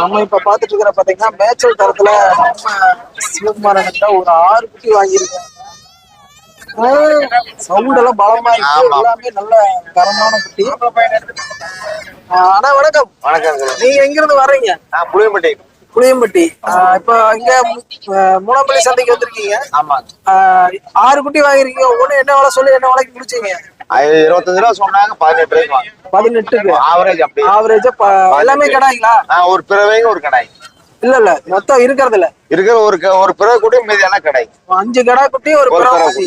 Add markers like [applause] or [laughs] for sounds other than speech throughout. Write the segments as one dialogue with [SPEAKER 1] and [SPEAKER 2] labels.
[SPEAKER 1] நம்ம இப்ப பாத்துட்டு இருக்கிற பாத்தீங்கன்னா மேய்ச்சல் தரத்துல நம்ம சிவகுமாரன் கிட்ட ஒரு ஆறு குட்டி வாங்கியிருக்காங்க சவுண்ட் எல்லாம் பலமா இருக்கு. எல்லாமே நல்ல தரமான குட்டி. அண்ணா வணக்கம்.
[SPEAKER 2] வணக்கம்
[SPEAKER 1] நீங்க எங்க இருந்து வர்றீங்க?
[SPEAKER 2] நான் புளியம்பட்டி.
[SPEAKER 1] புளியம்பட்டி. இப்ப இங்க மூணாம்பள்ளி சந்தைக்கு வந்திருக்கீங்க.
[SPEAKER 2] ஆமா.
[SPEAKER 1] ஆறு குட்டி வாங்கிருக்கீங்க ஒண்ணு என்ன விலை சொல்லி என்ன விலைக்கு முடிச்சீங்க?
[SPEAKER 2] இருபத்தஞ்சு ரூபா சொன்னாங்க பதினெட்டு வாங்க
[SPEAKER 1] பதினெட்டுக்கு?
[SPEAKER 2] ஆவரேஜ் அப்படி.
[SPEAKER 1] ஆவரேஜா எல்லாமே கடாய்ங்களா?
[SPEAKER 2] ஒரு பிறவைங்க ஒரு கடாய்.
[SPEAKER 1] இல்ல இல்ல மொத்தம் இருக்கிறது இல்ல.
[SPEAKER 2] இருக்கிற ஒரு ஒரு பிறவை கூட மீதி எல்லாம் கடாய்.
[SPEAKER 1] அஞ்சு கடா குட்டி ஒரு பிறவை குட்டி.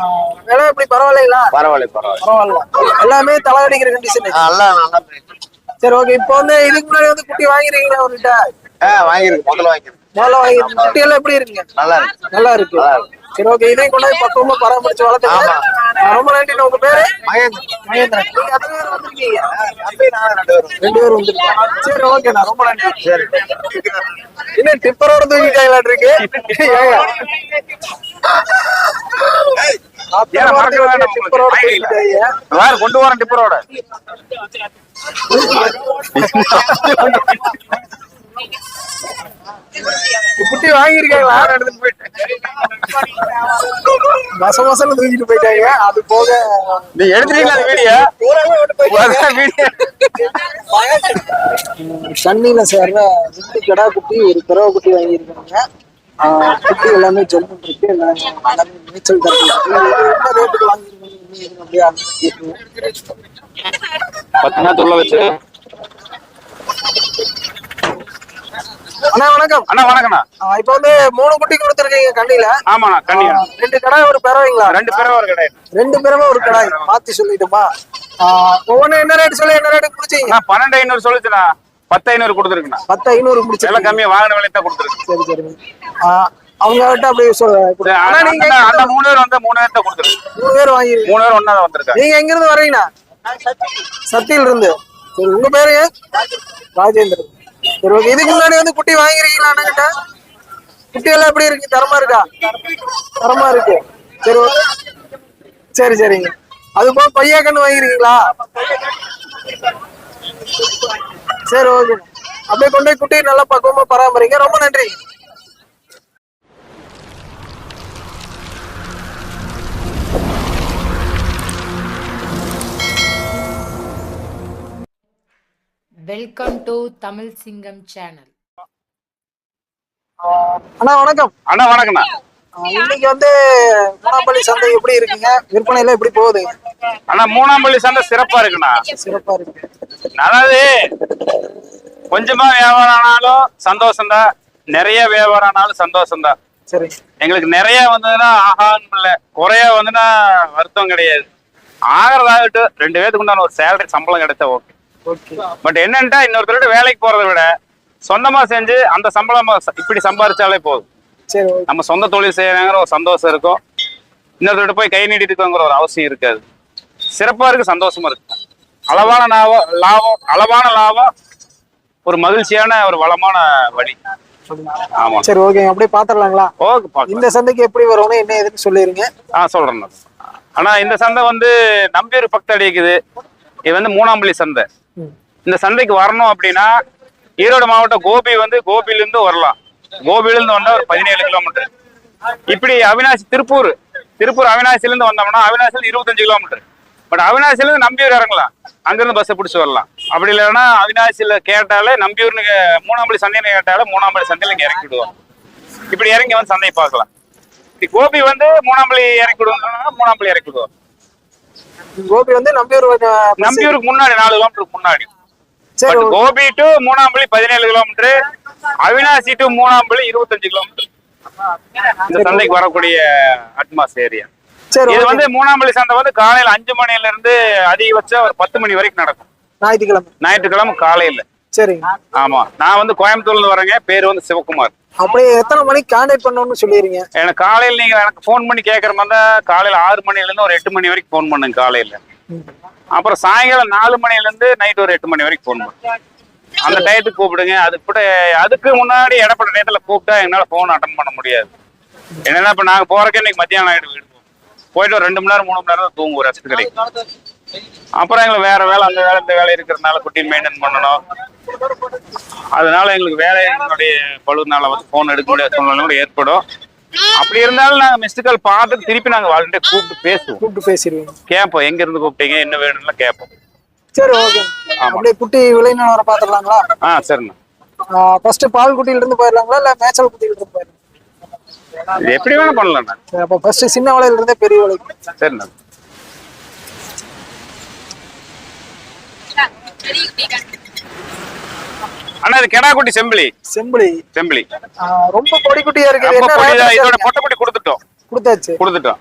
[SPEAKER 1] ஆஹ் விலை எப்படி? பரவாயில்லைங்களா?
[SPEAKER 2] பரவாயில்ல பரவாயில்ல.
[SPEAKER 1] பரவாயில்ல. எல்லாமே தலை அடிக்கிற கண்டிஷன்
[SPEAKER 2] ஆ, நல்லா
[SPEAKER 1] சரி ஓகே இப்போ வந்து இதுக்கு முன்னாடி வந்து குட்டி வாங்கிருக்கீங்களா அவர்கிட்ட?
[SPEAKER 2] ஆ வாங்கிருக்கு முதல்ல வாங்கிருக்கு
[SPEAKER 1] முதல்ல வாங்கிருக்கீங்க குட்டி எல்லாம் எப்படி இருக்குங்க?
[SPEAKER 2] நல்லா இருக்கு.
[SPEAKER 1] நல்லா இருக்கு.
[SPEAKER 2] நல்லா இருக்கு.
[SPEAKER 1] சரி ஓகே இதையும் கொண்டு பக்குவமா பராமரிச்சு வளர்த்துங்க ஆஹ் ரொம்ப நன்றி உங்க பேரு?
[SPEAKER 2] மகேந்திரன். ரெண்டு பேரும்.
[SPEAKER 1] சரி ஓகேண்ணா ரொம்ப நன்றி.
[SPEAKER 2] சரி.
[SPEAKER 1] என்ன டிப்பரோட இருக்கு. தூக்கிட்டாங்க.
[SPEAKER 3] வேற கொண்டு வரேன் டிப்பரோட [laughs] [laughs]
[SPEAKER 1] குட்டி வாங்கியிருக்காங்களா?
[SPEAKER 3] எடுத்துட்டு போயிட்டேன்.
[SPEAKER 1] மச மசன்னு தூக்கிட்டு போயிட்டாங்க. அது போக
[SPEAKER 3] நீ எடுத்துட்டீங்களா அந்த வீடியோ?
[SPEAKER 1] சன்னில சேர்ற ரெண்டு கடா குட்டி ஒரு பிறவை குட்டி வாங்கியிருக்காங்க. குட்டி எல்லாமே ஜெல்மன் இருக்கு எல்லாமே நீச்சல். இது என்ன ரேட்டுக்கு வாங்கியிருக்கீங்க? அப்படியே.
[SPEAKER 3] பத்து நாள் வச்சு.
[SPEAKER 1] அண்ணா வணக்கம்.
[SPEAKER 3] அண்ணா வணக்கண்ணா
[SPEAKER 1] ஆஹ் இப்ப வந்து மூணு குட்டி கொடுத்துருக்கீங்க கண்ணில.
[SPEAKER 3] ஆமாண்ணா கண்ணியா.
[SPEAKER 1] ரெண்டு கடை ஒரு பிறவைங்களா
[SPEAKER 3] ரெண்டு பேரும் ஒரு கிடையாது
[SPEAKER 1] ரெண்டு பிறவை ஒரு கடாய்? மாத்தி சொல்லிட்டுமா? ஆஹ் ஒவ்வொன்னு என்ன ரேட் சொல்லி என்ன ரேட்டு முடிச்சீங்க
[SPEAKER 3] நான் பன்னெண்டு ஐநூறு சொல்லிச்சுண்ணா. பத்து ஐநூறு கொடுத்துருக்குண்ணா.
[SPEAKER 1] பத்து ஐநூறு முடிச்சு
[SPEAKER 3] எல்லாம் கம்மியா வாங்கின விலையை தான் கொடுத்துருக்கு
[SPEAKER 1] சரி சரி. ஆஹ் அவங்க கிட்ட அப்படியே சொல்ல ஆனா நீங்க
[SPEAKER 3] அந்த- மூணு பேர் வந்து மூணு பேர்த்த கொடுத்துருக்கு
[SPEAKER 1] மூணு பேர் வாங்கிருக்கீங்க.
[SPEAKER 3] மூணு பேர் ஒன்னா தான் வந்திருக்காங்க.
[SPEAKER 1] நீங்க எங்க இருந்து வர்றீங்கண்ணா சத்தியில இருந்து சரி உங்க பேரு? ராஜேந்திரன். சரி ஓகே இதுக்கு முன்னாடி வந்து குட்டி வாங்கிருக்கீங்களா அண்ணன்கிட்ட? குட்டி எல்லாம் எப்படி இருக்கு? தரமா இருக்கா? தரமா இருக்கு. சரி ஓகே சரி சரிங்க. அது போக பையா கண்ணு வாங்கிருக்கீங்களா? சரி ஓகே அப்படியே கொண்டு போய் குட்டி நல்லா பக்குவமா பராமரிங்க. ரொம்ப நன்றி.
[SPEAKER 4] வெல்கம் டு தமிழ் சிங்கம் சேனல்
[SPEAKER 1] அண்ணா வணக்கம்.
[SPEAKER 3] அண்ணா வணக்கண்ணா
[SPEAKER 1] ஆஹ் இன்னைக்கு வந்து மூணாம்பள்ளி சந்தை எப்படி இருக்குங்க? விற்பனை எல்லாம் எப்படி போகுது?
[SPEAKER 3] அண்ணா மூணாம் பள்ளி சந்தை சிறப்பா இருக்குண்ணா.
[SPEAKER 1] சிறப்பா இருக்கு.
[SPEAKER 3] அதாவது கொஞ்சமா வியாபாரம் ஆனாலும் சந்தோஷம் தான் நிறைய வியாபாரம் ஆனாலும் சந்தோஷம் தான்
[SPEAKER 1] சரி.
[SPEAKER 3] எங்களுக்கு நிறைய வந்ததுன்னா ஆகான்னு இல்லை. குறைய வந்துன்னா வருத்தம் கிடையாது. ஆகிறதாகட்டும் ரெண்டு பேத்துக்கு உண்டான ஒரு சேலரி சம்பளம் கிடைச்சா ஓகே பட் என்னன்ட்டா இன்னொருத்தரோட வேலைக்கு போறதை விட சொந்தமா செஞ்சு அந்த சம்பளம் இப்படி சம்பாரிச்சாலே போதும். நம்ம சொந்த தொழில் செய்யறாங்கிற ஒரு சந்தோஷம் இருக்கும். இன்னொருத்தரோட போய் கை நீட்டிட்டு இருக்கோங்கிற ஒரு அவசியம் இருக்காது. சிறப்பா இருக்கு சந்தோஷமா இருக்கு. அளவான லாபம் லாபம் அளவான லாபம் ஒரு மகிழ்ச்சியான ஒரு வளமான வழி. ஆமா.
[SPEAKER 1] சரி ஓகே அப்படியே பாத்துடலாங்களா
[SPEAKER 3] ஓகே
[SPEAKER 1] இந்த சந்தைக்கு எப்படி வரும்னு என்ன ஏதுன்னு சொல்லிருங்க.
[SPEAKER 3] ஆ சொல்றேன். ஆனா இந்த சந்தை வந்து நம்பியூர் பக்கத்து அடிக்குது இது வந்து மூணாம்பள்ளி சந்தை. இந்த சந்தைக்கு வரணும் அப்படின்னா ஈரோடு மாவட்டம் கோபி வந்து கோபியிலிருந்து வரலாம். கோபியிலிருந்து வந்தா ஒரு பதினேழு கிலோமீட்டர் இப்படி அவினாசி திருப்பூர் திருப்பூர் அவினாசில இருந்து வந்தோம்னா அவினாசில இருபத்தஞ்சு கிலோமீட்டர் பட் அவினாசிலிருந்து நம்பியூர் இறங்கலாம். அங்கிருந்து பஸ்ஸை பிடிச்சி வரலாம். அப்படி இல்லைன்னா அவினாசியில் கேட்டாலே நம்பியூர்னு மூணாம்பள்ளி சந்தைன்னு கேட்டாலே மூணாம்பள்ளி சந்தையில இங்கே இறக்கி இப்படி இறங்கி வந்து சந்தையை பார்க்கலாம். இப்படி கோபி வந்து மூணாம்பள்ளி இறக்கி விடுவோம்னா மூணாம்பள்ளி இறக்கி
[SPEAKER 1] கோபி வந்து நம்பியூர்
[SPEAKER 3] நம்பியூருக்கு முன்னாடி நாலு கிலோமீட்டருக்கு முன்னாடி.
[SPEAKER 1] சரி.
[SPEAKER 3] கோபி டு மூணாம்பள்ளி பதினேழு கிலோமீட்டர் அவினாசி டு மூணாம்பள்ளி இருபத்தஞ்சு கிலோமீட்டர் இந்த சந்தைக்கு வரக்கூடிய அட்மாஸ் ஏரியா
[SPEAKER 1] சரி
[SPEAKER 3] இது. வந்து மூணாம்பள்ளி சந்தை வந்து காலையில அஞ்சு மணில இருந்து அதிகபட்சம் ஒரு பத்து மணி வரைக்கும் நடக்கும்.
[SPEAKER 1] ஞாயிற்றுக்கிழமை.
[SPEAKER 3] ஞாயிற்றுக்கிழமை காலையில.
[SPEAKER 1] சரிங்க.
[SPEAKER 3] ஆமா. நான் வந்து கோயம்புத்தூர்ல இருந்து வரேங்க. பேர் வந்து சிவகுமார்.
[SPEAKER 1] அப்படியே எத்தனை மணிக்கு கான்டாக்ட் பண்ணணும்னு சொல்லிருங்க
[SPEAKER 3] எனக்கு காலையில நீங்க எனக்கு ஃபோன் பண்ணி கேட்குற மாதிரி தான் காலையில ஆறு மணில இருந்து ஒரு எட்டு மணி வரைக்கும் ஃபோன் பண்ணுங்க காலையில. அப்புறம் சாயங்காலம் நாலு மணில இருந்து நைட் ஒரு எட்டு மணி வரைக்கும் ஃபோன் பண்ணுங்க அந்த டயத்துக்கு கூப்பிடுங்க. அது கூட அதுக்கு முன்னாடி இடப்பட்ட நேரத்துல கூப்பிட்டா என்னால ஃபோன் அட்டன் பண்ண முடியாது. என்னன்னா இப்ப நாங்க போறதுக்கு இன்னைக்கு மத்தியானம் ஆகிட்டு போயிட்டு ஒரு ரெண்டு மணி நேரம் மூணு மணி நேரம் தான் தூங்குவோம் ரெஸ்ட் கிடைக்கும். அப்புறம் எங்களுக்கு வேற வேலை அந்த வேலை இந்த வேலை இருக்கிறதுனால குட்டி மெயின்டைன் பண்ணணும். அதனால எங்களுக்கு வேலையினுடைய பழுதுனால வந்து ஃபோன் எடுக்க முடியாத சூழ்நிலை கூட ஏற்படும். அப்படி இருந்தாலும் நாங்க மிஸ்டு கால் பார்த்துட்டு திருப்பி நாங்க வாழ்ந்துட்டு கூப்பிட்டு பேசுவோம்.
[SPEAKER 1] கூப்பிட்டு பேசிடுவீங்க.
[SPEAKER 3] கேட்போம் எங்க இருந்து கூப்பிட்டீங்க என்ன வேணும்னு கேட்போம்
[SPEAKER 1] சரி ஓகே. அப்படியே குட்டி விலை நிலவரம் பாத்துடலாங்களா
[SPEAKER 3] ஆ சரிண்ணா.
[SPEAKER 1] ஃபர்ஸ்ட் பால் குட்டியில இருந்து போயிடலாங்களா இல்ல மேய்ச்சல் குட்டியில இருந்து போயிடலாம்
[SPEAKER 3] எப்படி வேணா பண்ணலாம்ண்ணா.
[SPEAKER 1] அப்ப ஃபர்ஸ்ட் சின்ன வலையில இருந்தே பெரிய வலைக்கு
[SPEAKER 3] சரிண்ணா. அண்ணா இது கெடா குட்டி செம்பிளி
[SPEAKER 1] செம்பிளி
[SPEAKER 3] செம்பிளி
[SPEAKER 1] ரொம்ப பொடி குட்டியா இருக்கு.
[SPEAKER 3] ரொம்ப
[SPEAKER 1] rate
[SPEAKER 3] இதோட? பொட்டை குட்டி கொடுத்துட்டோம்.
[SPEAKER 1] கொடுத்தாச்சு.
[SPEAKER 3] கொடுத்துட்டோம்.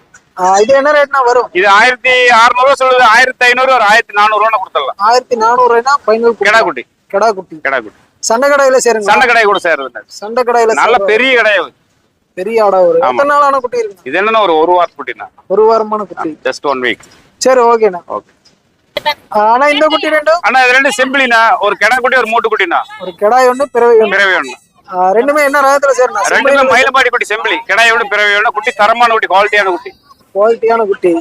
[SPEAKER 1] இது என்ன ரேட்னா வரும்?
[SPEAKER 3] இது ஆயிரத்தி அறுநூறுவா சொல்லுது ஆயிரத்தி ஐநூறு ஒரு ஆயிரத்தி நானூறுவா கொடுத்துடலாம்.
[SPEAKER 1] ஆயிரத்தி நானூறு ரூபாய்னா ஃபைனல்
[SPEAKER 3] கெடா குட்டி
[SPEAKER 1] கடா குட்டி
[SPEAKER 3] கெடா குட்டி
[SPEAKER 1] சண்டை கடையில சேருங்க
[SPEAKER 3] சண்டை கடை கூட சேர்றது
[SPEAKER 1] சண்டை கடையில
[SPEAKER 3] நல்ல. பெரிய கடையாது
[SPEAKER 1] பெரிய ஆடா ஒரு. எத்தனை நாளான குட்டி இருக்கு?
[SPEAKER 3] இது என்னன்னா ஒரு ஒரு வாரம் குட்டிண்ணா
[SPEAKER 1] ஒரு வாரமான குட்டி.
[SPEAKER 3] ஜஸ்ட் ஒன் வீக்
[SPEAKER 1] சரி ஓகேண்ணா
[SPEAKER 3] ஓகே
[SPEAKER 1] ஆனா இந்த குட்டி ரெண்டும்
[SPEAKER 3] அண்ணா இது ரெண்டு செம்பிளிண்ணா ஒரு கெடா குட்டி ஒரு மூட்டு குட்டிண்ணா.
[SPEAKER 1] ஒரு கிடாய் ஒண்ணு பிறவை ஒண்ணு.
[SPEAKER 3] பிறவி ஒண்ணு.
[SPEAKER 1] ரெண்டுமே என்ன ரகத்துல சேரணா
[SPEAKER 3] ரெண்டுமே மயிலமாடி குட்டி. செம்பிளி கிடாய் ஒண்ணு பிறவி ஒண்ணு. குட்டி தரமான குட்டி குவாலிட்டியான குட்டி.
[SPEAKER 1] குவாலிட்டியான குட்டி.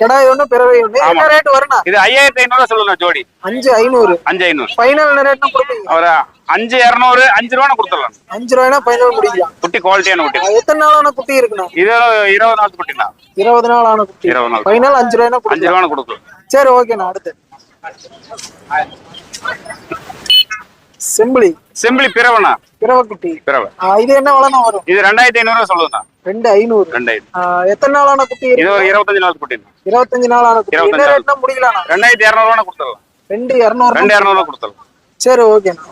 [SPEAKER 1] கிடாய் ஒண்ணு பிறவை ஒண்ணு. என்ன. ரேட் வருண்ணா
[SPEAKER 3] இது ஐயாயிரத்தி ஐநூறுவா சொல்லணும் ஜோடி.
[SPEAKER 1] அஞ்சு ஐநூறு.
[SPEAKER 3] அஞ்சு ஐநூறு.
[SPEAKER 1] ஃபைனல் ரேட்னா கொடுப்பீங்க
[SPEAKER 3] ஒரு அஞ்சு இரநூறு அஞ்சு ரூபா கொடுத்துடலாம்.
[SPEAKER 1] அஞ்சு ரூபாய்னா ஃபைனல் முடிக்கலாம்
[SPEAKER 3] குட்டி குவாலிட்டியான குட்டி.
[SPEAKER 1] எத்தனை நாளான குட்டி இருக்குண்ணா?
[SPEAKER 3] இது இருபது நாள் குட்டிண்ணா.
[SPEAKER 1] இருபது நாள் ஆன குட்டி.
[SPEAKER 3] இருபது நாள்.
[SPEAKER 1] ஃபைனல் அஞ்சு ரூபாய்னா
[SPEAKER 3] அஞ்சு ரூபா கொடுக்கலாம்.
[SPEAKER 1] சரி ஓகேண்ணா அடுத்து. செம்பிளி
[SPEAKER 3] செம்பிளி பிறவண்ணா
[SPEAKER 1] பிறவை. குட்டி
[SPEAKER 3] பிறவை
[SPEAKER 1] இது என்ன விலைனா வரும்?
[SPEAKER 3] இது ரெண்டாயிரத்தி ஐநூறுவா சொல்லுதுண்ணா.
[SPEAKER 1] ரெண்டு ஐநூறு.
[SPEAKER 3] ரெண்டாயிரத்தி.
[SPEAKER 1] ஆ, எத்தனை நாளான குட்டி
[SPEAKER 3] இது ஒரு இருபத்தஞ்சு நாள் குட்டிண்ணா
[SPEAKER 1] இருபத்தஞ்சு நாள் ஆன குட்டி. என்ன. ரேட்னா
[SPEAKER 3] ரெண்டாயிரத்தி இரநூறுவா கொடுத்துடலாம்.
[SPEAKER 1] ரெண்டு இரநூறு.
[SPEAKER 3] ரெண்டு இரநூறுவா கொடுத்துடலாம்.
[SPEAKER 1] சரி ஓகேண்ணா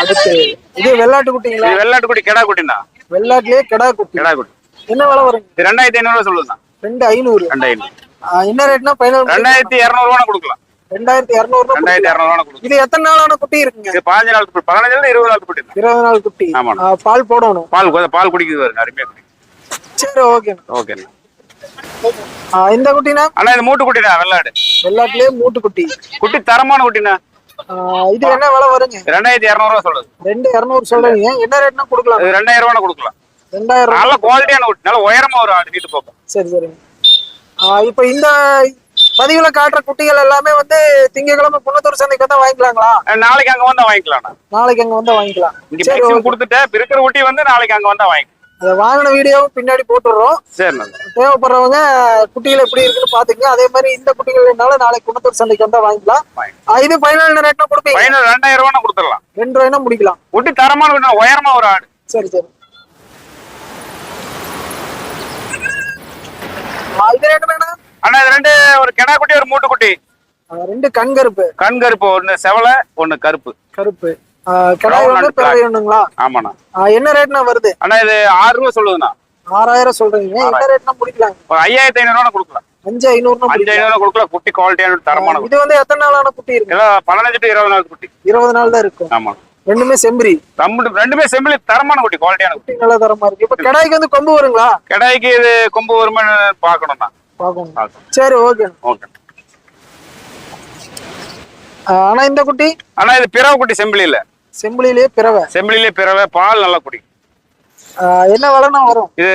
[SPEAKER 1] அடுத்து இது வெள்ளாட்டு குட்டிங்களா?
[SPEAKER 3] இது வெள்ளாட்டு குட்டி கெடா குட்டிண்ணா.
[SPEAKER 1] வெள்ளாட்டுலயே கிடா குட்டி.
[SPEAKER 3] கெடா குட்டி.
[SPEAKER 1] என்ன விலை
[SPEAKER 3] இது ரெண்டாயிரத்தி ஐநூறுவா சொல்லுதுண்ணா.
[SPEAKER 1] ரெண்டு ஐநூறு.
[SPEAKER 3] ரெண்டு ஐநூறு.
[SPEAKER 1] என்ன ரேட்னா ஃபைனல்
[SPEAKER 3] ரெண்டாயிரத்தி இரநூறுவா கொடுக்கலாம்.
[SPEAKER 1] ரெண்டாயிரத்தி இரநூறு
[SPEAKER 3] ரெண்டாயிரத்தி இரநூறுவா கொடுக்கலாம்
[SPEAKER 1] இது எத்தனை நாளான குட்டி இருக்குங்க?
[SPEAKER 3] இது பதினஞ்சு நாள் குட்டி. பதினஞ்சுல இருந்து இருபது நாள் குட்டி
[SPEAKER 1] இருபது நாள் குட்டி.
[SPEAKER 3] ஆமாண்ணா.
[SPEAKER 1] ஆ, பால் போடணும்.
[SPEAKER 3] பால் பால் குடிக்குது பாருங்க அருமையா
[SPEAKER 1] சரி ஓகேண்ணா. ஆ, இந்த குட்டினா?
[SPEAKER 3] அண்ணா இது மூட்டு குட்டிண்ணா வெள்ளாடு.
[SPEAKER 1] வெள்ளாட்டுலயே மூட்டு குட்டி
[SPEAKER 3] குட்டி தரமான குட்டிண்ணா.
[SPEAKER 1] ஆ, இது என்ன விலை வருங்க?
[SPEAKER 3] ரெண்டாயிரத்தி இரநூறுவா சொல்லுது.
[SPEAKER 1] ரெண்டு இரநூறு சொல்றீங்க என்ன ரேட்னா கொடுக்கலாம்?
[SPEAKER 3] ரெண்டாயிரம் ரூபா கொடுக்கலாம்.
[SPEAKER 1] ரெண்டாயிரம்
[SPEAKER 3] நல்ல குவாலிட்டியான நல்ல உயரமா வரும் ஆடு. வீட்டு பக்கம்
[SPEAKER 1] சரி சரிங்க இப்போ இந்த பதிவுல காட்டுற குட்டிகள் எல்லாமே வந்து திங்கக்கிழமை குன்னத்தூர் சந்தைக்கு தான் வாங்கிக்கலாங்களா?
[SPEAKER 3] நாளைக்கு அங்க வந்தா வாங்கிக்கலாம்ண்ணா.
[SPEAKER 1] நாளைக்கு அங்க வந்து வாங்கிக்கலாம்.
[SPEAKER 3] இங்க
[SPEAKER 1] சரி
[SPEAKER 3] கொடுத்துட்டேன் இப்ப இருக்கிற குட்டி வந்து நாளைக்கு அங்க வந்தா வாங்கிக்கலாம்.
[SPEAKER 1] அதை வாங்கின வீடியோவும் பின்னாடி போட்டுடுறோம்.
[SPEAKER 3] சரிண்ணா
[SPEAKER 1] தேவைப்படுறவங்க குட்டிகள் எப்படி இருக்குன்னு பாத்துக்கங்க அதே மாதிரி இந்த குட்டிகள் என்னால நாளைக்கு குன்னத்தூர் சந்தைக்கு வந்தா வாங்கிக்கலாம். இது ஃபைனல் ரேட்னா கொடுப்பீங்க?
[SPEAKER 3] பையன் ரெண்டாயிரம் ரூபா கொடுத்துடலாம்.
[SPEAKER 1] ரெண்டு ரூபாய்னா முடிக்கலாம்.
[SPEAKER 3] குட்டி தரமான உயரமா ஒரு ஆடு.
[SPEAKER 1] சரி சரி. இது ரேட்டு வேணா
[SPEAKER 3] அண்ணா இது ரெண்டு ஒரு கெடா குட்டி ஒரு மூட்டு குட்டி.
[SPEAKER 1] ரெண்டு கண் கருப்பு.
[SPEAKER 3] கண் கருப்பு ஒண்ணு செவலை ஒண்ணு கருப்பு.
[SPEAKER 1] கருப்பு. கிடாய் ஒண்ணு பிறவை ஒண்ணுங்களா
[SPEAKER 3] ஆமாண்ணா.
[SPEAKER 1] என்ன ரேட்னா வருது?
[SPEAKER 3] அண்ணா இது ஆறு ரூபா சொல்லுதுண்ணா.
[SPEAKER 1] ஆறாயிரம் சொல்றீங்க என்ன ரேட்னா முடிக்கலாம்
[SPEAKER 3] ஐயாயிரத்தி ஐநூறு ரூபா கொடுக்கலாம்.
[SPEAKER 1] அஞ்சு ஐநூறுனா
[SPEAKER 3] அஞ்சு ஐநூறு கொடுக்கலாம் குட்டி குவாலிட்டியான தரமான
[SPEAKER 1] இது வந்து எத்தனை நாளான குட்டி இருக்கு?
[SPEAKER 3] பதினஞ்சு டு இருபது நாள் குட்டி.
[SPEAKER 1] இருபது நாள் தான் இருக்கும்.
[SPEAKER 3] ஆமா.
[SPEAKER 1] ரெண்டுமே செம்பரி.
[SPEAKER 3] ரெண்டு ரெண்டுமே செம்பிளி தரமான குட்டி குவாலிட்டியான குட்டி.
[SPEAKER 1] நல்ல தரமா இருக்கு. இப்ப கிடாய்க்கு வந்து கொம்பு வருங்களா?
[SPEAKER 3] கடாய்க்கு இது கொம்பு பார்க்கணும்ண்ணா.
[SPEAKER 1] பாக்கணும்
[SPEAKER 3] பார்க்கணும்
[SPEAKER 1] சரி ஓகே.
[SPEAKER 3] ஓகே.
[SPEAKER 1] ஆனா இந்த குட்டி?
[SPEAKER 3] ஆனா இது பிறவை குட்டி
[SPEAKER 1] செம்பிளிலேயே பிறவை.
[SPEAKER 3] செம்பிளிலே பிறவை பால் நல்லா குடி.
[SPEAKER 1] ஆ, என்ன விலைனா வரும்?
[SPEAKER 3] இது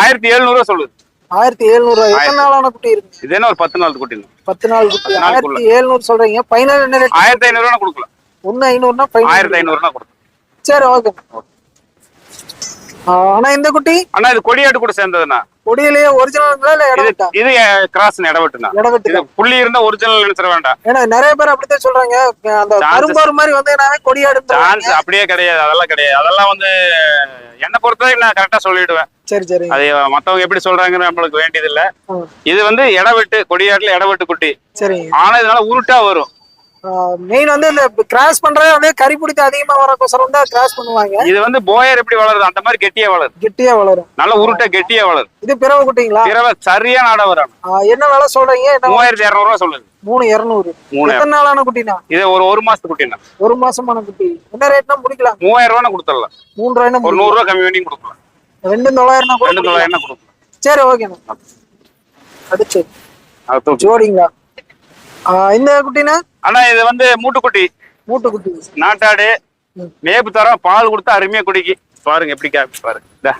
[SPEAKER 3] ஆயிரத்தி எழுநூறுவா சொல்லுது.
[SPEAKER 1] ஆயிரத்தி எழுநூறு எத்தனை நாளான குட்டி இருக்கு?
[SPEAKER 3] இது என்ன ஒரு பத்து நாள் குட்டி?
[SPEAKER 1] பத்து நாள் குட்டி. ஆயிரத்தி எழுநூறு சொல்றீங்க. ஃபைனல் என்ன ரேட்
[SPEAKER 3] ஆயிரத்தி ஐநூறுவா கொடுக்கலாம்
[SPEAKER 1] ஒன்னு ஐநூறுனா ஃபைனல்
[SPEAKER 3] ஆயிரத்தி ஐநூறுனா கொடுக்கலாம்
[SPEAKER 1] சரி ஓகே ஆனா இந்த குட்டி?
[SPEAKER 3] அண்ணா இது கொடியாட்டு கூட சேர்ந்ததுண்ணா.
[SPEAKER 1] கொடியிலேயே ஒரிஜினலுங்களா இல்ல இடவிட்டா
[SPEAKER 3] இது கிராஸ் இடவட்டுண்ணா
[SPEAKER 1] இடவிட்டு
[SPEAKER 3] புள்ளி இருந்தா ஒரிஜினல் நினைச்சிட வேண்டாம்.
[SPEAKER 1] ஏன்னா நிறைய பேர் அப்படித்தான் சொல்றாங்க. அந்த கரும்பாறு மாதிரி வந்து நாவே கொடியாடு
[SPEAKER 3] சான்ஸ் அப்படியே கிடையாது அதெல்லாம் கிடையாது. அதெல்லாம் வந்து என்னை பொறுத்தவரைக்கும் நான் கரெக்டா சொல்லிடுவேன்.
[SPEAKER 1] சரி சரி.
[SPEAKER 3] அது மத்தவங்க எப்படி சொல்றாங்கன்னு நம்மளுக்கு வேண்டியது இல்ல இது வந்து இடவெட்டு கொடியாட்டுல இடவெட்டு குட்டி.
[SPEAKER 1] சரிங்க
[SPEAKER 3] ஆனா இதனால உருட்டா வரும்.
[SPEAKER 1] மெயின் வந்து இந்த கிராஸ் பண்றது வந்து கறி பிடித்து அதிகமா வரக்கோசரம் தான் கிராஸ் பண்ணுவாங்க.
[SPEAKER 3] இது வந்து போயர் எப்படி வளருது? அந்த மாதிரி கெட்டியா வளருது.
[SPEAKER 1] கெட்டியா வளரும்.
[SPEAKER 3] நல்ல உருட்டா கெட்டியா வளருது.
[SPEAKER 1] இது பிறவு குட்டிங்களா?
[SPEAKER 3] பிறவை சரியான ஆட வரும்
[SPEAKER 1] என்ன விலை சொல்றீங்க?
[SPEAKER 3] மூவாயிரத்தி இரநூறுவா சொல்லுது
[SPEAKER 1] மூணு இருநூறு. எத்தனை நாளான குட்டினா
[SPEAKER 3] இது ஒரு ஒரு மாசத்து குட்டிண்ணா.
[SPEAKER 1] ஒரு மாசமான குட்டி. என்ன ரேட்னா முடிக்கலாம்.
[SPEAKER 3] மூவாயிரம் ரூபா கொடுத்துடலாம்.
[SPEAKER 1] மூணு ரூபாய்னா
[SPEAKER 3] ஒரு நூறு ரூபா கம்மி பண்ணி கொடுக்கலாம்.
[SPEAKER 1] ரெண்டு தொள்ளாயிரம்னா கூட
[SPEAKER 3] ரெண்டு. தொள்ளாயிரம் கொடுக்கலாம்.
[SPEAKER 1] சரி ஓகேண்ணா
[SPEAKER 3] அது தூக்கி.
[SPEAKER 1] ஜோடிங்களா? இந்த குட்டினா?
[SPEAKER 3] ஆனா இது வந்து மூட்டுக்குட்டி.
[SPEAKER 1] மூட்டை குட்டி
[SPEAKER 3] நாட்டாடு. மேப்பு தரம். பால் கொடுத்தா அருமையா குடிக்கி. பாருங்க எப்படி காப்பி பாருங்க.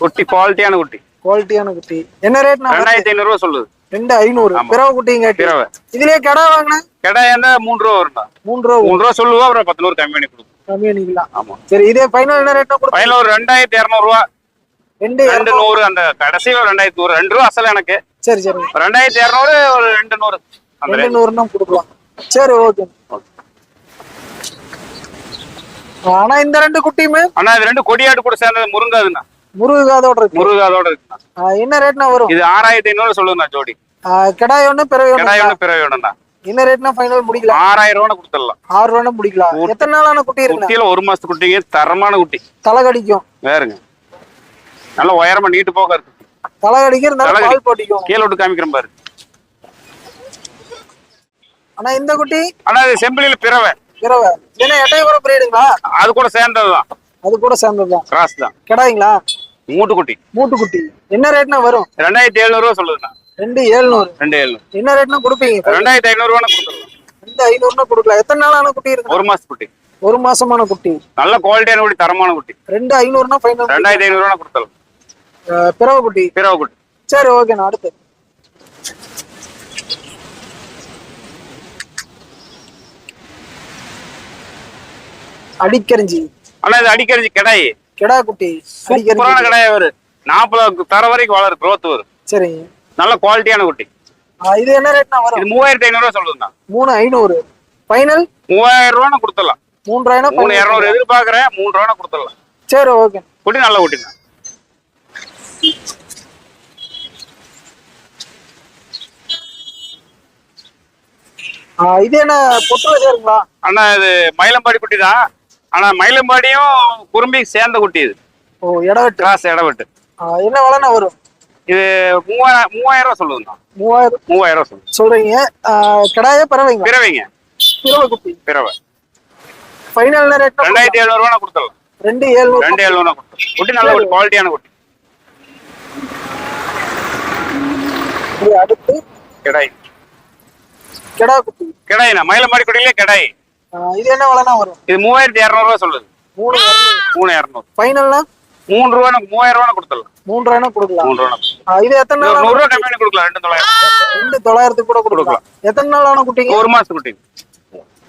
[SPEAKER 3] குட்டி குவாலிட்டியான குட்டி.
[SPEAKER 1] குவாலிட்டியான குட்டி. என்ன ரேட்
[SPEAKER 3] ரெண்டாயிரத்தி ஐநூறு ரூபா சொல்லுது.
[SPEAKER 1] ரெண்டு ஐநூறு. பிறவை குட்டிங்க
[SPEAKER 3] பிறவை.
[SPEAKER 1] இதுலயே கடை வாங்கினா?
[SPEAKER 3] கடை என்ன? மூணு ரூபா வரும்டா.
[SPEAKER 1] மூணு ரூபா
[SPEAKER 3] மூணு ரூபா சொல்லுவா அப்புறம் பத்து நூறு கம்மி பண்ணி கொடுக்கும்.
[SPEAKER 1] கம்மி பண்ணிக்கலாம்
[SPEAKER 3] ஆமா.
[SPEAKER 1] சரி இதே ஃபைனல் என்ன கொடுப்போம்
[SPEAKER 3] ஃபைனல் ஒரு ரெண்டாயிரத்தி இரநூறுவா.
[SPEAKER 1] ரெண்டு
[SPEAKER 3] ரெண்டு நூறு அந்த கடைசி ஒரு ரெண்டாயிரத்தி நூறு. ரெண்டு ரூபா அசல் எனக்கு.
[SPEAKER 1] சரி சரி.
[SPEAKER 3] ரெண்டாயிரத்தி இரநூறு ஒரு ரெண்டு நூறு.
[SPEAKER 1] ரெண்டு நூறுனா கொடுக்கலாம். சரி ஓகே. ஆனா இந்த ரெண்டு குட்டியுமே?
[SPEAKER 3] ஆனா இது ரெண்டு கொடியாடு கூட சேர்ந்தது முருங்காதுண்ணா.
[SPEAKER 1] முருகாதோட இருக்கு.
[SPEAKER 3] முருகாதோட இருக்குண்ணா.
[SPEAKER 1] ஆ, என்ன ரேட்னா வரும்?
[SPEAKER 3] இது ஆறாயிரத்தி ஐநூறு சொல்லுங்கண்ணா ஜோடி.
[SPEAKER 1] கிடாய் ஒண்ணு பிறவை ஒண்ணு.
[SPEAKER 3] கிடாய் ஒன்று பிறவை ஒன்றுண்ணா
[SPEAKER 1] என்ன ரேட்னா ஃபைனல் முடிக்கலாம்?
[SPEAKER 3] ஆறாயிரம் ரூபா கொடுத்துடலாம்.
[SPEAKER 1] ஆறு ரூபா முடிக்கலாம். எத்தனை நாளான குட்டி இருக்குண்ணா?
[SPEAKER 3] குட்டியில ஒரு மாசத்து குட்டிங்க தரமான குட்டி.
[SPEAKER 1] தலை கடிக்கும்.
[SPEAKER 3] வேறுங்க. நல்ல உயரமா நீட்டு போக இருக்கு.
[SPEAKER 1] தலை
[SPEAKER 3] தலை
[SPEAKER 1] பால் போட்டிக்கும்.
[SPEAKER 3] கீழே விட்டு காமிக்கிறேன் பாரு.
[SPEAKER 1] ஆனா இந்த குட்டி
[SPEAKER 3] ஆனா இது செம்பிலியில பிறவை.
[SPEAKER 1] பிறவை. என்ன எட்டயபுரம் பிரீடுங்களா?
[SPEAKER 3] அது கூட சேர்ந்ததுதான்.
[SPEAKER 1] அது கூட சேர்ந்ததுதான்.
[SPEAKER 3] கிராஸ் தான்.
[SPEAKER 1] கிடாய்ங்களா?
[SPEAKER 3] மூட்டு குட்டி
[SPEAKER 1] மூட்டு குட்டி என்ன ரேட்னா வரும்?
[SPEAKER 3] ரெண்டாயிரத்தி எழுநூறு ரூபா சொல்லுதுண்ணா.
[SPEAKER 1] ரெண்டு ஏழ்நூறு
[SPEAKER 3] ரெண்டு எழுநூறு.
[SPEAKER 1] என்ன ரேட்னா கொடுப்பீங்க
[SPEAKER 3] ரெண்டாயிரத்தி ஐநூறு ரூபா
[SPEAKER 1] ரெண்டு ஐநூறுனா கொடுக்கலாம். எத்தனை நாளான குட்டி இருக்கு
[SPEAKER 3] ஒரு மாசத்து குட்டி.
[SPEAKER 1] ஒரு மாசமான குட்டி.
[SPEAKER 3] நல்ல குவாலிட்டியான குட்டி தரமான குட்டி.
[SPEAKER 1] ரெண்டு ஐநூறுனா ஃபைனல்
[SPEAKER 3] ரெண்டாயிரத்தி ஐநூறு ரூபா கொடுத்துடலாம்
[SPEAKER 1] பிறவை குட்டி
[SPEAKER 3] பிறவை குட்டி
[SPEAKER 1] சரி ஓகேண்ணா அடுத்து. அடிக்கரிஞ்சி
[SPEAKER 3] ஆனா இது அடிக்கடிச்சு கிடாய்
[SPEAKER 1] கிடா குட்டி
[SPEAKER 3] சூப்பரான
[SPEAKER 1] அடிக்கரிஞ்சி
[SPEAKER 3] கிடாய் வரும் நாற்பது தர வரைக்கும் வளரும் growth வரும்
[SPEAKER 1] சரிங்க
[SPEAKER 3] நல்ல குவாலிட்டியான குட்டி.
[SPEAKER 1] இது என்ன ரேட்னா வரும்?
[SPEAKER 3] இது மூவாயிரத்தி ஐநூறு ரூபா சொல்லுதுண்ணா.
[SPEAKER 1] மூணு ஐநூறு. ஃபைனல்
[SPEAKER 3] மூவாயிரம் ரூபா கொடுத்துடலாம்.
[SPEAKER 1] மூன்றாயிரம்
[SPEAKER 3] மூணு இரநூறு எதிர்பார்க்கறேன் மூணு ரூபா கொடுத்துடலாம்.
[SPEAKER 1] சரி ஓகே
[SPEAKER 3] குட்டி நல்ல குட்டிங்க
[SPEAKER 1] ஆ, இது என்ன பொட்டு வச்சிருங்களா
[SPEAKER 3] ஆனா இது மயிலம்பாடி குட்டி தான். ஆனா மயிலம்பாடியும் குறும்பி சேர்ந்த குட்டி இது.
[SPEAKER 1] ஓ இடவெட்டு
[SPEAKER 3] கிராஸ் இடவெட்டு
[SPEAKER 1] என்ன விலைண்ணா வரும்?
[SPEAKER 3] இது மூவாயிரம் மூவாயிரம் ரூபா சொல்லுதுண்ணா
[SPEAKER 1] மூவாயிரம்.
[SPEAKER 3] மூவாயிரம் ரூபா சொல்லுது.
[SPEAKER 1] சொல்றீங்க. கிடாயே பறவைங்க
[SPEAKER 3] பிறவைங்க.
[SPEAKER 1] பிறவை குட்டி.
[SPEAKER 3] பிறவை.
[SPEAKER 1] ஃபைனல் ரேட்
[SPEAKER 3] ரெண்டாயிரத்தி எழுநூறு ரூபா கொடுத்துடலாம்.
[SPEAKER 1] ரெண்டு ஏழ்நூறு
[SPEAKER 3] ரெண்டு எழுநூறு கொடுத்துடலாம். குட்டி நல்ல குட்டி குவாலிட்டியான குட்டி.
[SPEAKER 1] அடுத்து
[SPEAKER 3] கிடாய்
[SPEAKER 1] கிடா. குட்டி
[SPEAKER 3] கிடாய்ண்ணா மயிலம்பாடி குட்டிலே கிடாய்
[SPEAKER 1] ஆ, இது என்ன விலைண்ணா வரும்?
[SPEAKER 3] இது மூவாயிரத்தி இரநூறுவா சொல்லுது.
[SPEAKER 1] மூணு
[SPEAKER 3] மூணு இரநூறு.
[SPEAKER 1] ஃபைனல்னா
[SPEAKER 3] மூணு ரூபா மூவாயிரம் ரூபா கொடுத்துடலாம்.
[SPEAKER 1] கொடுக்கலாம்.
[SPEAKER 3] மூணு ரூபா
[SPEAKER 1] ஆ, இது எத்தனை
[SPEAKER 3] ஒரு
[SPEAKER 1] நாள்
[SPEAKER 3] நூறு ரூபா கம்மி பண்ணி கொடுக்கலாம் ரெண்டு தொள்ளாயிரம்.
[SPEAKER 1] ரெண்டு தொள்ளாயிரத்துக்கு கூட கொடுக்கலாம். எத்தனை நாள் ஆன குட்டிங்க
[SPEAKER 3] ஒரு குட்டி.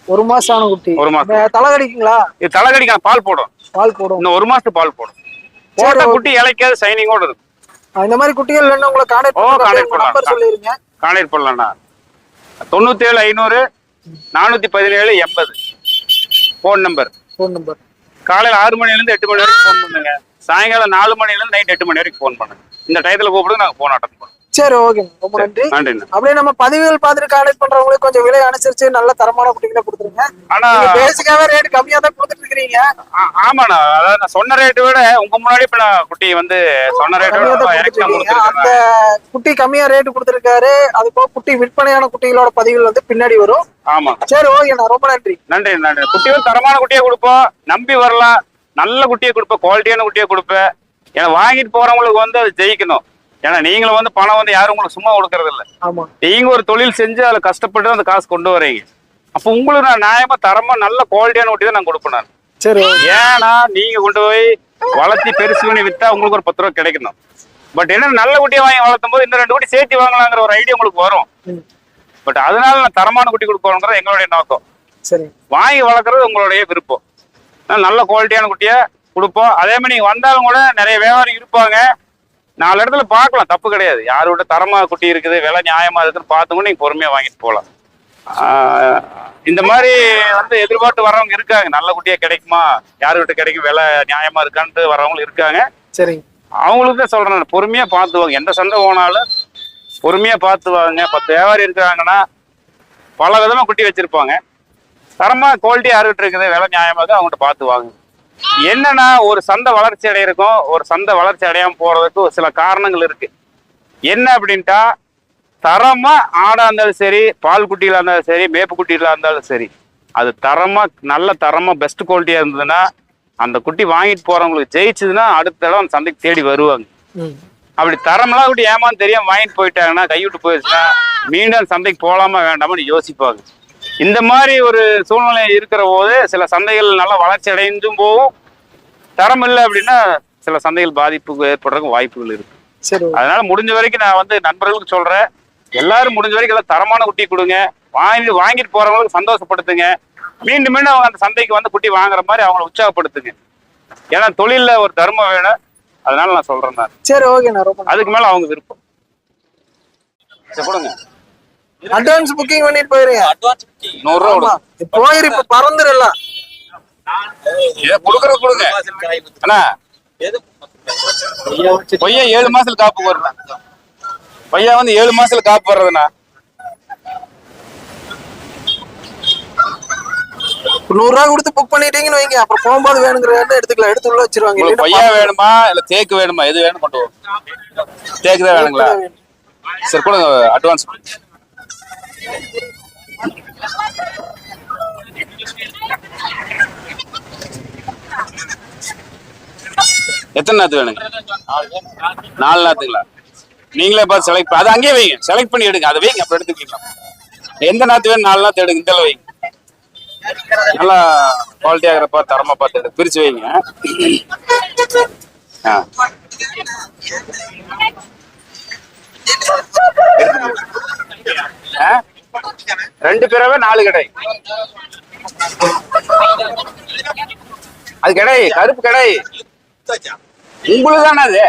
[SPEAKER 1] ஒரு மாசம் ஆன குட்டி.
[SPEAKER 3] ஒரு மாசம்.
[SPEAKER 1] தலை கடிக்குங்களா?
[SPEAKER 3] இது தலை கடிக்காம பால் போடும்.
[SPEAKER 1] பால் போடும்.
[SPEAKER 3] இன்னும் ஒரு மாசத்துக்கு பால் போடும். போட்ட குட்டி இலைக்காது சைனிங்கோட இருக்கும்.
[SPEAKER 1] இந்த மாதிரி குட்டிகள் வேணும் உங்களை கான்டாக்ட்
[SPEAKER 3] ஓ,
[SPEAKER 1] நம்பர்
[SPEAKER 3] பண்ணலாம்.
[SPEAKER 1] சொல்லிருங்க.
[SPEAKER 3] கான்டாக்ட் பண்ணலாம்ண்ணா. தொண்ணூத்தி ஏழு ஐநூறு நானூத்தி பதினேழு எண்பது. ஃபோன் நம்பர்
[SPEAKER 1] ஃபோன் நம்பர்
[SPEAKER 3] காலையில ஆறு மணில இருந்து எட்டு மணி வரைக்கும் ஃபோன் பண்ணுங்க. சாயங்காலம் நாலு மணில இருந்து நைட் எட்டு மணி வரைக்கும் ஃபோன் பண்ணுங்க. இந்த டயத்துல கூப்பிடுங்க நாங்க ஃபோன் அட்டன் பண்ணுவோம்
[SPEAKER 1] சரி ஓகே ரொம்ப நன்றி. அப்படியே நம்ம பதிவுகள் பார்த்துட்டு கான்டாக்ட் பண்றவங்களுக்கு கொஞ்சம் விலை அனுசரிச்சு நல்ல தரமான குட்டிகளை கொடுத்துருங்க.
[SPEAKER 3] ஆனா
[SPEAKER 1] பேசிக்காவே ரேட் கம்மியா தான் கொடுத்துட்டு இருக்கீங்க
[SPEAKER 3] ஆமாண்ணா. அதாவது நான் சொன்ன ரேட்டை விட உங்க முன்னாடி இப்ப நான் குட்டி வந்து சொன்ன ரேட்டை
[SPEAKER 1] கம்மியா
[SPEAKER 3] விட
[SPEAKER 1] அந்த குட்டி கம்மியா ரேட் கொடுத்துருக்காரு. அது போக குட்டி விற்பனையான குட்டிகளோட பதிவுகள் வந்து பின்னாடி வரும்.
[SPEAKER 3] ஆமா.
[SPEAKER 1] சரி ஓகேண்ணா ரொம்ப நன்றி.
[SPEAKER 3] நன்றி நன்றி. குட்டியும் தரமான குட்டியை கொடுப்போம். நம்பி வரலாம். நல்ல குட்டியை கொடுப்பேன். குவாலிட்டியான குட்டியை கொடுப்பேன். ஏன்னா வாங்கிட்டு போறவங்களுக்கு வந்து அது ஜெயிக்கணும். ஏன்னா நீங்களும் வந்து பணம் வந்து யாரும் உங்களுக்கு சும்மா கொடுக்கறது இல்ல நீங்க ஒரு தொழில் செஞ்சு அதுல கஷ்டப்பட்டு அந்த காசு கொண்டு வரீங்க அப்போ உங்களுக்கு நான் நியாயமா தரமா நல்ல குவாலிட்டியான குட்டி தான் நான் கொடுப்பேன் நான்.
[SPEAKER 1] சரி.
[SPEAKER 3] ஏன்னா நீங்க கொண்டு போய் வளர்த்தி பெருசு பண்ணி வித்தா உங்களுக்கு ஒரு பத்து ரூபா கிடைக்கணும். பட் என்ன நல்ல குட்டியை வாங்கி வளர்த்தும் போது இந்த ரெண்டு குட்டி சேர்த்து வாங்கலாங்கிற ஒரு ஐடியா உங்களுக்கு வரும். பட் அதனால நான் தரமான குட்டி கொடுக்கணுங்கிறது எங்களுடைய நோக்கம்.
[SPEAKER 1] சரி.
[SPEAKER 3] வாங்கி வளர்க்குறது உங்களுடைய விருப்பம். நல்ல குவாலிட்டியான குட்டியை கொடுப்போம். அதே மாதிரி நீங்கள் வந்தாலும் கூட நிறைய வியாபாரி இருப்பாங்க. நாலு இடத்துல பார்க்கலாம். தப்பு கிடையாது. யாரோட தரமா குட்டி இருக்குது விலை நியாயமா இருக்குன்னு பார்த்து கூட நீங்கள் பொறுமையாக வாங்கிட்டு போகலாம். இந்த மாதிரி வந்து எதிர்பார்த்து வர்றவங்க இருக்காங்க. நல்ல குட்டியா கிடைக்குமா? யாருக்கிட்ட கிடைக்கும்? விலை நியாயமா இருக்கான்ட்டு வர்றவங்களும் இருக்காங்க.
[SPEAKER 1] சரிங்க.
[SPEAKER 3] அவங்களுக்கு தான் சொல்றேன் நான். பொறுமையா பார்த்து வாங்க எந்த சந்தை போனாலும் பொறுமையா பார்த்து வாங்க பத்து வியாபாரி இருக்காங்கன்னா பல விதமா குட்டி வச்சிருப்பாங்க. தரமா குவாலிட்டி யாருக்கிட்ட இருக்குது விலை நியாயமா இருக்கு அவங்ககிட்ட பார்த்து வாங்க என்னன்னா ஒரு சந்தை வளர்ச்சி அடையிருக்கும் ஒரு சந்தை வளர்ச்சி அடையாம போறதுக்கு ஒரு சில காரணங்கள் இருக்கு. என்ன அப்படின்ட்டா தரமா ஆடா இருந்தாலும் சரி பால் குட்டியில இருந்தாலும் சரி மேப்பு குட்டியில இருந்தாலும் சரி அது தரமா நல்ல தரமா பெஸ்ட் குவாலிட்டியா இருந்ததுன்னா அந்த குட்டி வாங்கிட்டு போறவங்களுக்கு ஜெயிச்சதுன்னா அடுத்த தடவை அந்த சந்தைக்கு தேடி வருவாங்க. அப்படி தரமெல்லாம் குட்டி ஏமாந்து தெரியாம வாங்கிட்டு போயிட்டாங்கன்னா கைவிட்டு போயிடுச்சுன்னா மீண்டும் சந்தைக்கு போகலாமா வேண்டாமான்னு யோசிப்பாங்க. இந்த மாதிரி ஒரு சூழ்நிலை இருக்கிற போது சில சந்தைகள் நல்லா வளர்ச்சி அடைந்தும் போகும். தரம் இல்லை அப்படின்னா சில சந்தைகள் பாதிப்பு ஏற்படுறதுக்கு வாய்ப்புகள் இருக்கு.
[SPEAKER 1] சரி
[SPEAKER 3] அதனால முடிஞ்ச வரைக்கும் நான் வந்து நண்பர்களுக்கு சொல்றேன். எல்லாரும் முடிஞ்ச வரைக்கும் எல்லாம் தரமான குட்டி கொடுங்க. வாங்கி வாங்கிட்டு போறவங்களுக்கு சந்தோஷப்படுத்துங்க. மீண்டும் மீண்டும் அவங்க அந்த சந்தைக்கு வந்து குட்டி வாங்குற மாதிரி அவங்களை உற்சாகப்படுத்துங்க. ஏன்னா தொழில்ல ஒரு தர்மம் வேணும். அதனால நான் சொல்றேன் நான்.
[SPEAKER 1] சரி ரொம்ப
[SPEAKER 3] அதுக்கு மேல அவங்க விருப்பம். சரி கொடுங்க
[SPEAKER 1] அட்வான்ஸ் புக்கிங் பண்ணிட்டு போயிருங்க.
[SPEAKER 3] நூறு ரூபா
[SPEAKER 1] ஆமா.
[SPEAKER 3] கொடுங்க.
[SPEAKER 1] போயிரு இப்ப பறந்துடலாம்
[SPEAKER 3] ஏ, கொடுக்கறது கொடுங்க. அண்ணா. பையன் ஏழு மாசத்துல காப்பு வருண்ணா பையன் வந்து ஏழு மாசத்துல காப்பு வர்றதுண்ணா
[SPEAKER 1] நூறு ரூபா கொடுத்து புக் பண்ணிட்டீங்கன்னு வைங்க. அப்புறம் போகும்போது வேணுங்கிற எடுத்துக்கலாம். எடுத்து உள்ள வச்சிருவாங்க.
[SPEAKER 3] பையன் வேணுமா? இல்ல தேக்கு வேணுமா? எது வேணும் கொண்டு போகும் தேக்கு தான் வேணுங்களா? சரி கொடுங்க அட்வான்ஸ் எத்தனை நாத்து வேணுங்க? நாலு நாத்துங்களா? நீங்களே பார்த்து செலக்ட் அதை அங்கேயே வைங்க. செலக்ட் பண்ணி எடுங்க. அதை வைங்க. அப்புறம் எடுத்துக்கலாம் எந்த நாத்து வேணும் நாலு நாத்து எடுங்க. இந்த வைங்க. நல்லா குவாலிட்டி ஆகிறப்பா தரமா பார்த்து எடுங்க. பிரிச்சு வைங்க. ஆ. ஆ? ரெண்டு பேராவே நாலு கடை. அது கடை கருப்பு கடை. உங்களுக்கு தானே அது?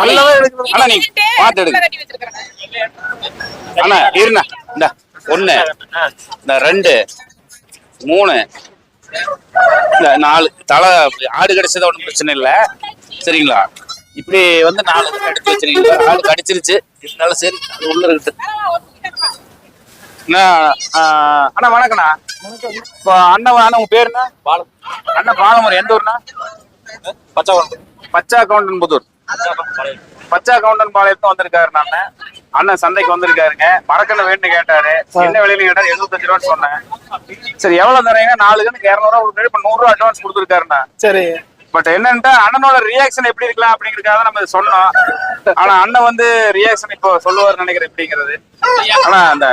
[SPEAKER 1] நல்லதா எடுக்கணும்
[SPEAKER 3] அண்ணா நீ பார்த்து எடுங்க. அண்ணா இருண்ணா இந்த ஒண்ணு இந்த ரெண்டு மூணு இந்த நாலு. தலை ஆடு கிடைச்சது ஒன்றும் பிரச்சனை இல்லை. சரிங்களா? இப்படி வந்து நாலு இதுல எடுத்து வச்சிருக்கீங்களா ஆடு கடிச்சிருச்சு. இருந்தாலும் சரி அது உள்ள இருக்கட்டும். அண்ணா, வணக்கண்ணா இப்போ அண்ணன் அண்ணன் உங்க பேரு என்ன? அண்ணன் பாலமுறை எந்த ஊர்ண்ணா? பச்சா கவுண்டன் புதூர். பச்சா கவுண்டன் பாளையத்துக்கு வந்திருக்காரு நானு அண்ணன் சந்தைக்கு வந்திருக்காருங்க. மரக்கண்ண வேணும்னு கேட்டாரு. என்ன விலையில கேட்டாரு? எழுபத்தஞ்சு ரூபான்னு சொன்னேன். சரி எவ்வளவு தரீங்க நாலு கண்ணுக்கு இரநூறுவா கொடுத்தாரு இப்ப நூறு ரூபா அட்வான்ஸ் கொடுத்துருக்காருண்ணா.
[SPEAKER 1] சரி.
[SPEAKER 3] பட் என்னன்ட்டா அண்ணனோட ரியாக்ஷன் எப்படி இருக்கலாம் அப்படிங்கறதுக்காக நம்ம சொன்னோம். ஆனா அண்ணன் வந்து ரியாக்ஷன் இப்போ சொல்லுவார் நினைக்கிறேன் எப்படிங்கிறது. ஆனா அந்த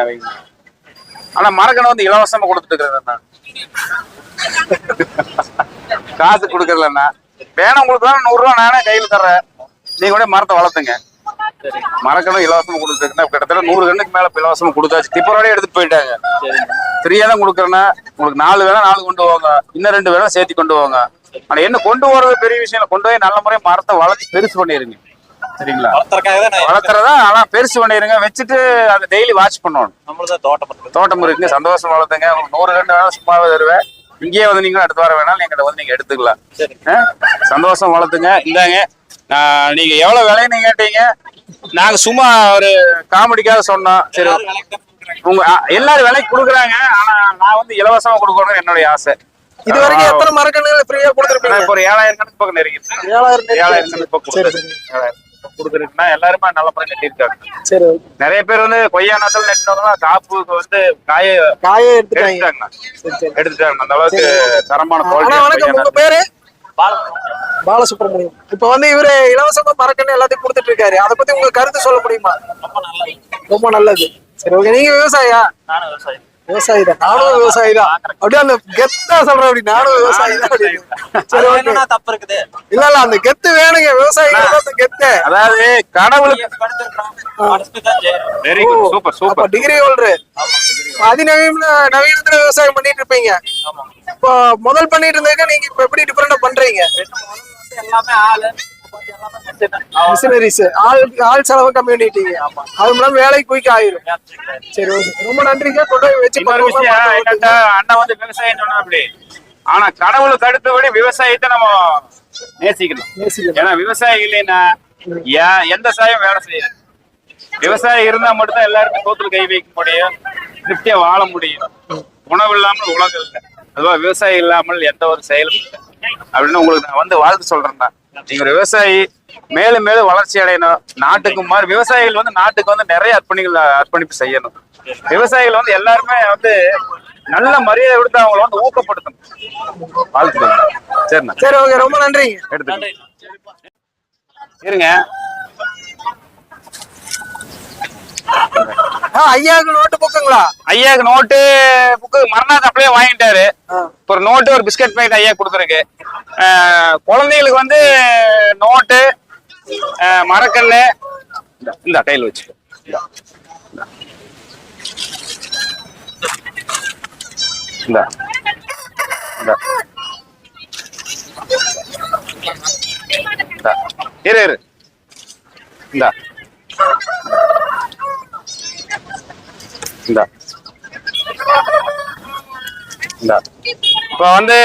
[SPEAKER 3] ஆனா மரக்கணை வந்து இலவசமா கொடுத்துட்டு இருக்கிறது காசு கொடுக்கறதுலண்ணா வேணும் உங்களுக்கு தான் நூறு ரூபா நானே கையில தர்றேன். நீங்க கூட மரத்தை வளர்த்துங்க. மரக்கணும் இலவசமா கொடுத்துருக்குன்னா கிட்டத்தட்ட நூறு கண்ணுக்கு மேல இலவசமா கொடுத்தாச்சு. டிப்பரோடய எடுத்துட்டு போயிட்டாங்க. ஃப்ரீயா தான் கொடுக்குறேன்னா உங்களுக்கு நாலு வேணா நாலு கொண்டு போங்க. இன்னும் ரெண்டு வேணா சேர்த்து கொண்டு போங்க. ஆனா என்ன கொண்டு போறது பெரிய விஷயம் கொண்டு போய் நல்ல முறையா மரத்தை வளர்த்து பெருசு பண்ணிருங்க சரிங்களா? வளர்த்துறதா? ஆனா பெருசு பண்ணிருங்க. வச்சுட்டு அதை டெய்லி வாட்ச் பண்ணணும். தோட்டம் இருக்குங்க. சந்தோஷம் வளர்த்துங்க. உங்களுக்கு நூறு ரெண்டு வேணா சும்மாவே தருவேன். இங்கேயே வந்து நீங்க அடுத்த வாரம் வேணாலும் எங்கிட்ட வந்து நீங்க எடுத்துக்கலாம்? சந்தோஷம் வளர்த்துங்க. இந்தாங்க. நீங்க எவ்வளவு விலைன்னு கேட்டீங்க. நாங்க சும்மா ஒரு காமெடிக்காக சொன்னோம். சரி உங்க எல்லாரும் விலைக்கு கொடுக்குறாங்க. ஆனா நான் வந்து இலவசமா கொடுக்கணும் என்னுடைய ஆசை.
[SPEAKER 1] இது வரைக்கும் எத்தனை மரக்கண்ணுகள் ஃப்ரீயா கொடுத்துருப்பீங்க?
[SPEAKER 3] இப்போ ஒரு ஏழாயிரம் கணக்கு பக்கம் நெருங்கிட்டு
[SPEAKER 1] ஏழாயிரம்
[SPEAKER 3] ஏழாயிரம் கணக்கு பக்கம். ஏழாயிரம். கொடுத்துருக்குன்னா எல்லாருமே நல்ல முறை கட்டியிருக்காங்க.
[SPEAKER 1] சரி.
[SPEAKER 3] நிறைய பேர் வந்து கொய்யா நாசல் நெட்டவங்க காப்புக்கு வந்து காய
[SPEAKER 1] காயே எடுத்துட்டாங்க.
[SPEAKER 3] எடுத்துட்டாங்க. அந்த அளவுக்கு தரமான
[SPEAKER 1] ஆனா வணக்கம். உங்க
[SPEAKER 3] குவாலிட்டி
[SPEAKER 1] பேரு? பாலசுப்ரமணியம். இப்ப வந்து இவரு இலவசமா மரக்கண்ணு எல்லாத்தையும் கொடுத்துட்டு இருக்காரு அதை பத்தி உங்க கருத்து சொல்ல முடியுமா? ரொம்ப நல்லது. சரி ஓகே. நீங்க விவசாயியா? விவசாயி. தான் நானும் விவசாயி தான் அப்படியே அந்த கெத்தா சொல்றேன் அப்படி நானும் விவசாயி தான் அப்படின்னு. சரி ஓகே.
[SPEAKER 2] தப்பு இருக்குது?
[SPEAKER 1] இல்ல இல்ல அந்த கெத்து வேணுங்க. விவசாயிகள் அந்த கெத்து.
[SPEAKER 3] அதாவது கடவுளுக்கு very good super super
[SPEAKER 1] degree holder அதிநவீன நவீனத்துல விவசாயம் பண்ணிட்டு இருப்பீங்க. இப்போ முதல் பண்ணிட்டு இருந்ததுக்கு நீங்க இப்ப எப்படி டிஃபரெண்டா பண்றீங்க?
[SPEAKER 2] எல்லாமே ஆளு.
[SPEAKER 1] மிஷினரிஸ் ஆள் ஆள் செலவு கம்யூனிட்டிங்க அது மூலம் வேலை குயிக் ஆயிரும். சரி ரொம்ப நன்றிங்க. கொண்டு போய் வச்சு
[SPEAKER 3] அண்ணன் வந்து விவசாயம் சொன்னா அப்படி. ஆனா கடவுளுக்கு அடுத்தபடி விவசாயத்தை நம்ம நேசிக்கணும். ஏன்னா விவசாயி இல்லைன்னா எந்த சாயம் வேலை செய்யாது. விவசாயம் இருந்தா மட்டும்தான் எல்லாருக்கும் சோத்துல கை வைக்க முடியும் திருப்தியா வாழ முடியும். உணவு இல்லாமல் உலகம் இல்லை. அதுவா விவசாயம் இல்லாமல் எந்த ஒரு செயலும் இல்லை. அப்படின்னு உங்களுக்கு நான் வந்து வாழ்த்து சொல்றேன் தான் நீங்க ஒரு விவசாயி மேலும் மேலும் வளர்ச்சி அடையணும். நாட்டுக்கு மாறி விவசாயிகள் வந்து நாட்டுக்கு வந்து நிறைய அர்ப்பணிகள் அர்ப்பணிப்பு செய்யணும். விவசாயிகள் வந்து எல்லாருமே வந்து நல்ல மரியாதை கொடுத்து அவங்கள வந்து ஊக்கப்படுத்தணும். வாழ்த்துக்கள். சரிண்ணா.
[SPEAKER 1] சரி ஓகே. ரொம்ப நன்றிங்க
[SPEAKER 3] எடுத்துக்கோங்க இருங்க.
[SPEAKER 1] ஐயாவுக்கு நோட்டு புக்குங்களா?
[SPEAKER 3] ஐயாக்கு நோட்டு புக்கு மரணாத் அப்படியே வாங்கிட்டாரு. ஒரு நோட்டு ஒரு பிஸ்கட் பாக்கெட் ஐயா கொடுத்துருக்கு. குழந்தைகளுக்கு வந்து நோட்டு மரக்கல்லு. இந்தா, கையில் வச்சு. இந்தா. இரு இரு. இந்த. இந்த. இந்த. இப்போ வந்து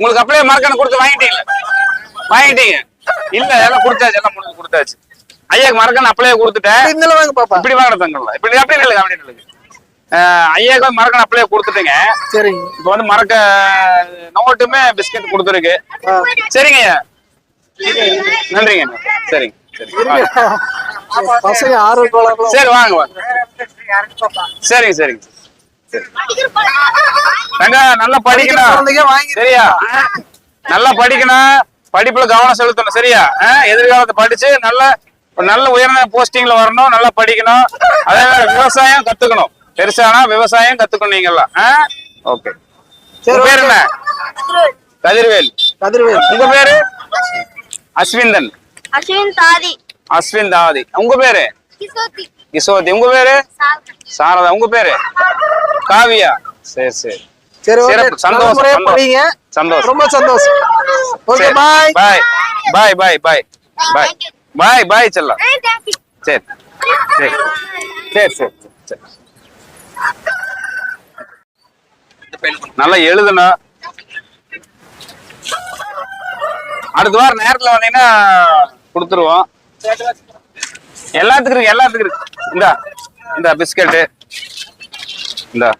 [SPEAKER 3] உங்களுக்கு அப்படியே மரக்கணக்கு கொடுத்து வாங்கிட்டீங்களா? வாங்கிட்டீங்க. இல்ல எல்லாம் கொடுத்தாச்சு எல்லாம் முடிஞ்சு கொடுத்தாச்சு. ஐயாக்கு மரக்கண் அப்படியே கொடுத்துட்டேன்.
[SPEAKER 1] இதுல வாங்க பாப்பா.
[SPEAKER 3] இப்படி வாங்க தங்கல இப்படி அப்படியே நில்லுங்க அப்படியே அஹ் ஐயாக்கு வந்து மரக்கண் அப்படியே கொடுத்துட்டுங்க.
[SPEAKER 1] சரிங்க
[SPEAKER 3] இப்போ வந்து மறக்க நோட்டுமே பிஸ்கட் கொடுத்துருக்கு. சரிங்க ஐயா. நன்றிங்க சரிங்க சரி.
[SPEAKER 1] பசங்க ஆர்வம்
[SPEAKER 3] சரி வாங்க வாங்க. சரிங்க சரிங்க. தங்க நல்லா படிக்கணும். சரியா? நல்லா படிக்கணும். படிப்புல கவனம் செலுத்தணும். சரியா? ஆஹ் எதிர்காலத்தை படிச்சு நல்ல ஒரு நல்ல உயர்ந்த போஸ்டிங்ல வரணும். நல்லா படிக்கணும். அதே மாதிரி விவசாயம் கத்துக்கணும். பெருசானா விவசாயம் கத்துக்கணும் நீங்கெல்லாம் ஓகே.
[SPEAKER 1] சரி,
[SPEAKER 3] உங்க பேர். என்ன? கதிர்வேல்.
[SPEAKER 1] கதிர்வேல்.
[SPEAKER 3] உங்க பேரு? அஸ்விந்தன்.
[SPEAKER 5] அஸ்வின் சாதி
[SPEAKER 3] அஸ்வின் தாவதி. உங்க பேரு?
[SPEAKER 5] கிசோதி
[SPEAKER 3] கிசோதி உங்க பேரு? சாரதா. உங்க பேரு? காவியா. சரி சரி.
[SPEAKER 1] சரி
[SPEAKER 3] சந்தோஷம், சந்தோஷம். சந்தோஷம்.
[SPEAKER 1] ரொம்ப சந்தோஷம். ஓகே
[SPEAKER 3] சரி.
[SPEAKER 1] பாய்
[SPEAKER 3] பாய் பாய் பாய் பாய் பாய் பாய் பாய் செல்லம். சரி. சரி. சரி சரி. சரி. நல்லா எழுதணும் அடுத்த வாரம் நேரத்துல வந்தீங்கன்னா கொடுத்துருவோம். எல்லாத்துக்கும் இருக்கு எல்லாத்துக்கும் இருக்கு. இந்தா இந்த பிஸ்கட்டு இந்தா.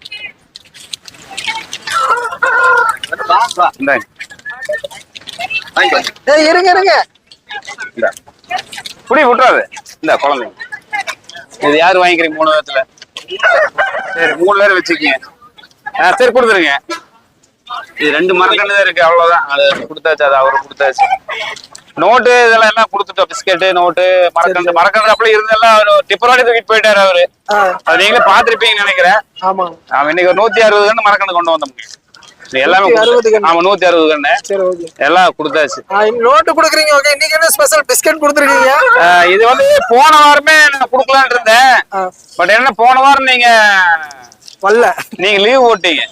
[SPEAKER 1] இருங்க இருங்க.
[SPEAKER 3] இந்த. புடி விட்டுறாது இந்த குழந்தைங்க இது யாரு வாங்கிக்கிறீங்க மூணு விதத்துல சரி மூணு பேர் வச்சுக்கீங்க. சரி கொடுத்துருங்க. இது ரெண்டு மரக்கண்ணு தான் இருக்கு அவ்வளவுதான். அது கொடுத்தாச்சு அது அவரு கொடுத்தாச்சு. நோட்டு இதெல்லாம் எல்லாம் கொடுத்துட்டோம்? பிஸ்கெட்டு நோட்டு மரக்கன்று. அப்படியே இருந்தெல்லாம் அவர் டிப்பரோட தூக்கிட்டு போயிட்டாரு அவரு. அது நீங்களே பார்த்திருப்பீங்கன்னு நினைக்கிறேன். அவன் இன்னைக்கு ஒரு நூத்தி அறுபது கண்ணு மரக்கன்று கொண்டு வந்தோம் எல்லாமே
[SPEAKER 1] 160
[SPEAKER 3] கொடுத்து-
[SPEAKER 1] கண்ணு.
[SPEAKER 3] ஆமா நூத்தி அறுபது கண்ணு
[SPEAKER 1] சரி
[SPEAKER 3] எல்லாம் கொடுத்தாச்சு.
[SPEAKER 1] நோட்டு கொடுக்குறீங்க ஓகே. இன்னைக்கு என்ன ஸ்பெஷல் பிஸ்கட் கொடுத்துருக்கீங்க?
[SPEAKER 3] இது வந்து போன வாரமே நான் கொடுக்கலான்னு இருந்தேன். பட் என்ன போன வாரம் நீங்க
[SPEAKER 1] வரல.
[SPEAKER 3] நீங்க லீவ் போட்டீங்க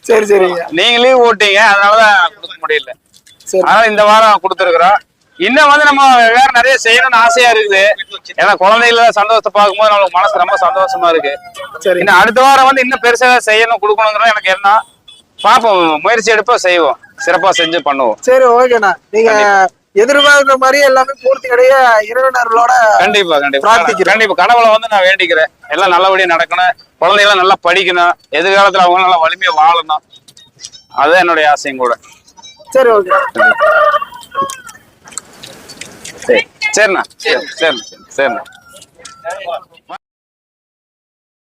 [SPEAKER 1] சரி சரிங்க.
[SPEAKER 3] நீங்க லீவ் போட்டீங்க அதனாலதான் கொடுக்க முடியல.
[SPEAKER 1] சரி
[SPEAKER 3] அதனால இந்த வாரம் கொடுத்துருக்குறோம். இன்னும் வந்து நம்ம வேற நிறைய செய்யணும்னு ஆசையா இருக்குது. ஏன்னா குழந்தைகள சந்தோஷத்தை பார்க்கும்போது நம்மளுக்கு மனசு ரொம்ப சந்தோஷமா இருக்கு.
[SPEAKER 1] சரி.
[SPEAKER 3] இன்னும் அடுத்த வாரம் வந்து இன்னும் பெருசா செய்யணும் கொடுக்கணுங்கிறது எனக்கு என்ன பார்ப்போம். முயற்சி எடுப்போம் செய்வோம். சிறப்பா செஞ்சு பண்ணுவோம்.
[SPEAKER 1] சரி ஓகேண்ணா. நீங்க எதிர்பார்க்கிற மாதிரியே எல்லாமே பூர்த்தி அடைய இறைவனர்களோட
[SPEAKER 3] கண்டிப்பா கண்டிப்பா. கண்டிப்பா. கடவுளை வந்து நான் வேண்டிக்கிறேன். எல்லாம் நல்லபடியா நடக்கணும். குழந்தைகள் நல்லா படிக்கணும். எதிர்காலத்துல அவங்க நல்லா வலிமையா வாழணும். அதுதான் என்னுடைய ஆசையும் கூட.
[SPEAKER 1] சரி ஓகே
[SPEAKER 3] சரி சரிண்ணா. சரி சரிண்ணா. சரிண்ணா.